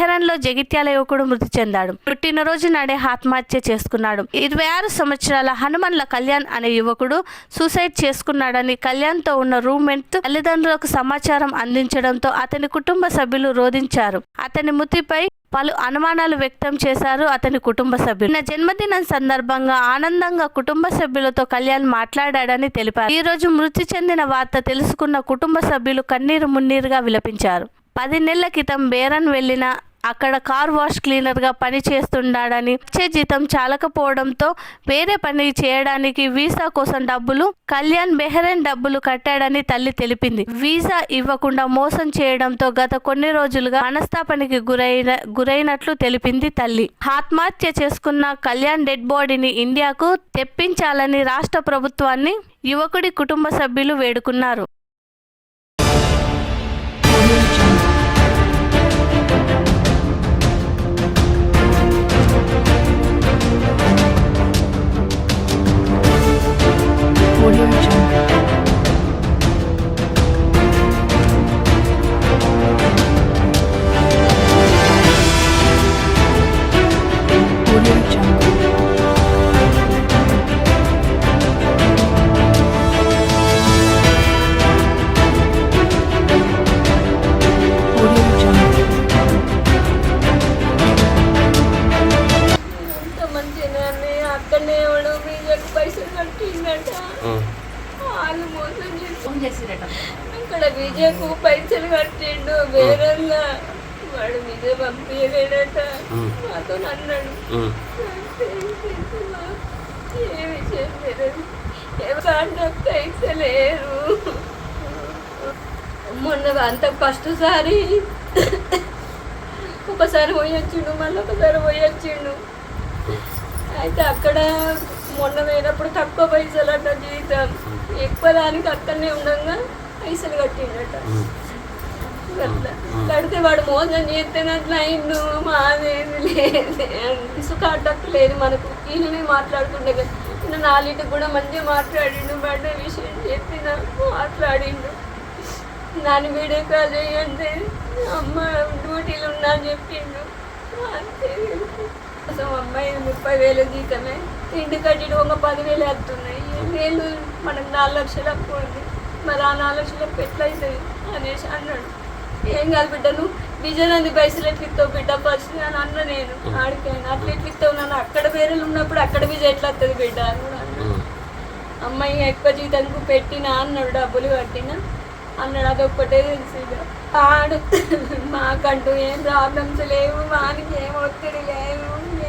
బెహరన్ జగిత్యాల యువకుడు మృతి చెందాడు. పుట్టినరోజు నాడే ఆత్మహత్య చేసుకున్నాడు. ఇరవై ఆరు సంవత్సరాల హనుమన్ల కళ్యాణ్ అనే యువకుడు సూసైడ్ చేసుకున్నాడని కళ్యాణ్తో ఉన్న రూమ్మేట్ తల్లిదండ్రులకు సమాచారం అందించడంతో అతని కుటుంబ సభ్యులు రోధించారు. అతని మృతిపై పలు అనుమానాలు వ్యక్తం చేశారు అతని కుటుంబ సభ్యులు. నా జన్మదినం సందర్భంగా ఆనందంగా కుటుంబ సభ్యులతో కళ్యాణ్ మాట్లాడాడని తెలిపారు. ఈ రోజు మృతి చెందిన వార్త తెలుసుకున్న కుటుంబ సభ్యులు కన్నీరు మున్నీరుగా విలపించారు. పది నెలల క్రితం బేరన్ వెళ్ళిన అక్కడ కార్ వాష్ క్లీనర్గా పని చేస్తున్నాడని వచ్చే జీతం చాలకపోవడంతో వేరే పని చేయడానికి వీసా కోసం డబ్బులు కళ్యాణ్ బెహ్రెన్ డబ్బులు కట్టాడని తల్లి తెలిపింది. వీసా ఇవ్వకుండా మోసం చేయడంతో గత కొన్ని రోజులుగా మనస్తాపనికి గురైన గురైనట్లు తెలిపింది తల్లి. ఆత్మహత్య చేసుకున్న కళ్యాణ్ డెడ్ బాడీని ఇండియాకు తెప్పించాలని రాష్ట్ర ప్రభుత్వాన్ని యువకుడి కుటుంబ సభ్యులు వేడుకున్నారు. వాళ్ళు మోసం చేసి అక్కడ విజయకు పైసలు కట్టిండు వేరే వాడు విజయ్ పంపించలేడట మాతో అన్నాడు ఏ విషయం తెలియదు ఎవరు పైసలేరు. మొన్న అంత ఫస్ట్ సారి ఒకసారి పోయొచ్చిండు మళ్ళీ ఒకసారి పోయొచ్చిండు అయితే అక్కడ మొన్న పోయినప్పుడు తక్కువ పైసలు అట్ట జీతం ఎక్కువ దానికి అక్కడనే ఉండగా పైసలు కట్టిండట. అట్లా కడితే వాడు మోసం చేస్తేనే అట్లా అయిండు మాదేది లేదు ఇసుక అడ్డక్కు లేదు మనకు. ఈయననే మాట్లాడుతుండే కదా నాలుగు కూడా మంచిగా మాట్లాడిండు బర్త్డే విషయం చెప్పిన మాట్లాడిండు. నాని వీడియో కాల్ చేయండి అమ్మ డ్యూటీలు ఉన్నా అని చెప్పిండు. అంతే కోసం అమ్మాయి ముప్పై వేలు జీతమే ఇంటి కట్టి ఒక పదివేలు వస్తున్నాయి. వేలు మనకు నాలుగు లక్షలు అప్పు ఉంది. మరి ఆ నాలుగు లక్షలు అప్పు ఎట్లా అవుతుంది అనేసి అన్నాడు. ఏం కాదు బిడ్డ నువ్వు విజయనంది పైసలు ఎట్లా ఇస్తావు బిడ్డ? ఫస్ట్ అని అన్న నేను ఆడికైనా అట్లా ఎట్లా ఇస్తావు నన్ను? అక్కడ వేరేలు ఉన్నప్పుడు అక్కడ విజయ ఎట్లా వస్తుంది బిడ్డ? అని అమ్మాయి ఎక్కువ జీతానికి పెట్టినా అన్నాడు డబ్బులు కట్టినా. అన్నాడు అదొక్కటే తెలుసు ఇక ఆడు మాకంటూ ఏం ప్రాబ్లమ్స్ లేవు వానికి ఏం ఒత్తిడి